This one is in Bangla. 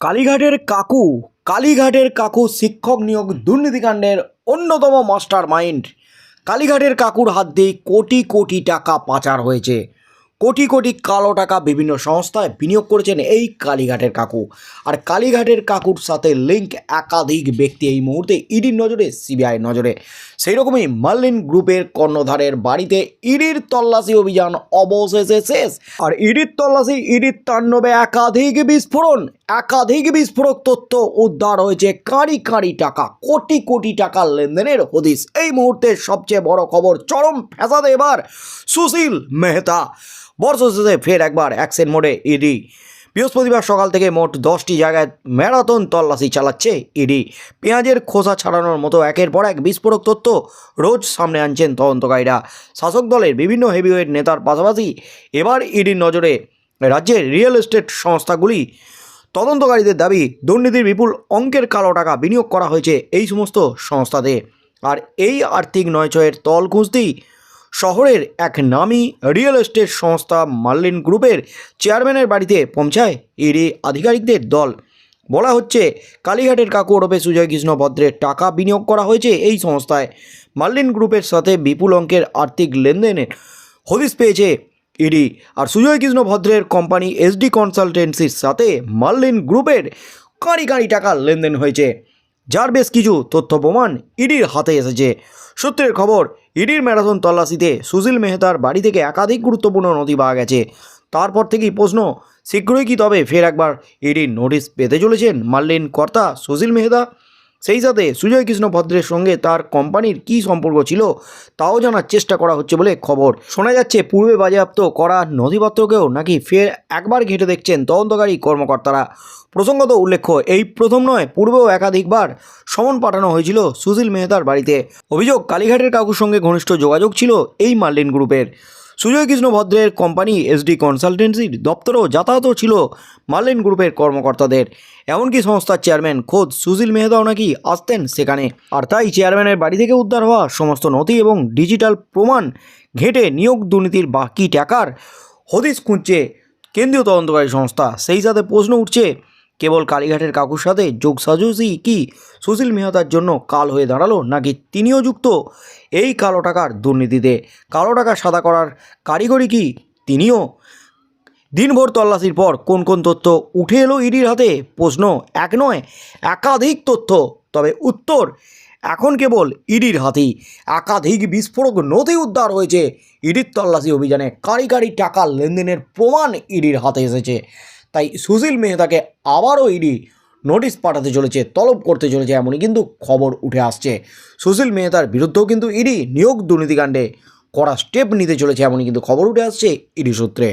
কালীঘাটের কাকু কালীঘাটের কাকু শিক্ষক নিয়োগ দুর্নীতিকাণ্ডের অন্যতম মাস্টার মাইন্ড কালীঘাটের কাকুর হাত দিয়ে কোটি কোটি টাকা পাচার হয়েছে। কোটি কোটি কালো টাকা বিভিন্ন সংস্থায় বিনিয়োগ করেছেন এই কালীঘাটের কাকু। আর কালীঘাটের কাকুর সাথে লিঙ্ক একাধিক ব্যক্তি এই মুহূর্তে ইডির নজরে, সিবিআই নজরে। সেই রকমই মার্লিন গ্রুপের কর্ণধারের বাড়িতে ইডির তল্লাশি অভিযান অবশেষে শেষ। আর ইডির তল্লাশি, ইডির তাণ্ডবে একাধিক বিস্ফোরণ, একাধিক বিস্ফোরক তথ্য উদ্ধার হয়েছে কাঁড়ি কাঁড়ি টাকা, কোটি কোটি টাকা লেনদেনের হদিস এই মুহূর্তে সবচেয়ে বড় খবর, চরম ফ্যাসাদে এবার সুশীল মেহতা। বর্ষ ফের একবার অ্যাকশন মোডে ইডি। বৃহস্পতিবার সকাল থেকে মোট দশটি জায়গায় ম্যারাথন তল্লাশি চালাচ্ছে ইডি। পেঁয়াজের খোসা ছাড়ানোর মতো একের পর এক বিস্ফোরক তথ্য রোজ সামনে আনছেন তদন্তকারীরা। শাসক দলের বিভিন্ন হেভিওয়েট নেতার পাশাপাশি এবার ইডির নজরে রাজ্যের রিয়েল এস্টেট সংস্থাগুলি। তদন্তকারীদের দাবি, দুর্নীতির বিপুল অঙ্কের কালো টাকা বিনিয়োগ করা হয়েছে এই সমস্ত সংস্থাতে। আর এই আর্থিক নয়চয়ের তল খুঁজতেই শহরের এক নামী রিয়েল এস্টেট সংস্থা মার্লিন গ্রুপের চেয়ারম্যানের বাড়িতে পৌঁছায় ইডি আধিকারিকদের দল। বলা হচ্ছে, কালীঘাটের কাকু ওরফে সুজয় কৃষ্ণ ভদ্রের টাকা বিনিয়োগ করা হয়েছে এই সংস্থায়। মার্লিন গ্রুপের সাথে বিপুল অঙ্কের আর্থিক লেনদেনের হদিস পেয়েছে ইডি আর সুজয় কৃষ্ণ ভদ্রের কোম্পানি এসডি কনসালটেন্সির সাথে মার্লিন গ্রুপের কাঁড়ি কাঁড়ি টাকা লেনদেন হয়েছে। যার বেশ কিছু তথ্য প্রমাণ ইডির হাতে এসেছে। সূত্রের খবর, ইডির ম্যারাথন তল্লাশিতে সুশীল মেহতার বাড়ি থেকে একাধিক গুরুত্বপূর্ণ নথি পাওয়া গেছে। তারপর থেকেই প্রশ্ন, শীঘ্রই কি তবে ফের একবার ইডির নোটিশ পেতে চলেছেন মাল্লিন কর্তা সুশীল মেহতা? সেই সাথে সুজয় কৃষ্ণ ভদ্রের সঙ্গে তার কোম্পানির কী সম্পর্ক ছিল তাও জানার চেষ্টা করা হচ্ছে বলে খবর। শোনা যাচ্ছে, পূর্বে বাজেয়াপ্ত করা নথিপত্রকেও নাকি ফের একবার ঘেঁটে দেখছেন তদন্তকারী কর্মকর্তারা। প্রসঙ্গত উল্লেখ্য, এই প্রথম নয়, পূর্বেও একাধিকবার সমন পাঠানো হয়েছিল সুশীল মেহতার বাড়িতে। অভিযোগ, কালীঘাটের কাকুর সঙ্গে ঘনিষ্ঠ যোগাযোগ ছিল এই মার্লিন গ্রুপের। সুজয় কৃষ্ণ ভদ্রের কোম্পানি এসডি কনসালটেন্সির দপ্তরও যাতায়াতও ছিল মার্লিন গ্রুপের কর্মকর্তাদের। এমনকি সংস্থার চেয়ারম্যান খোদ সুশীল মেহতাও নাকি আসতেন সেখানে। আর তাই চেয়ারম্যানের বাড়ি থেকে উদ্ধার হওয়া সমস্ত নথি এবং ডিজিটাল প্রমাণ ঘেঁটে নিয়োগ দুর্নীতির বাকি টাকার হদিস খুঁজছে কেন্দ্রীয় তদন্তকারী সংস্থা। সেই সাথে প্রশ্ন উঠছে কেবল কালীঘাটের কাকুর সাথে যোগ সাজুসি কি সুশীল মেহতার জন্য কাল হয়ে দাঁড়াল নাকি তিনিও যুক্ত? এই কালো টাকার দুর্নীতিতে কালো টাকা সাদা করার কারিগরি কি তিনিও? দিনভর তল্লাশির পর কোন কোন তথ্য উঠে এলো ইডির হাতে? প্রশ্ন এক নয়, একাধিক তথ্য। তবে উত্তর এখন কেবল ইডির হাতেই। একাধিক বিস্ফোরক নথি উদ্ধার হয়েছে। ইডির তল্লাশি অভিযানে কারি কারি টাকা লেনদেনের প্রমাণ ইডির হাতে এসেছে। তাই সুশীল মেহতাকে আবারও ইডি নোটিশ পাঠাতে চলেছে, তলব করতে চলেছে এমনই কিন্তু খবর উঠে আসছে। সুশীল মেহতার বিরুদ্ধেও কিন্তু ইডি নিয়োগ দুর্নীতিকাণ্ডে কড়া স্টেপ নিতে চলেছে এমনই কিন্তু খবর উঠে আসছে ইডি সূত্রে।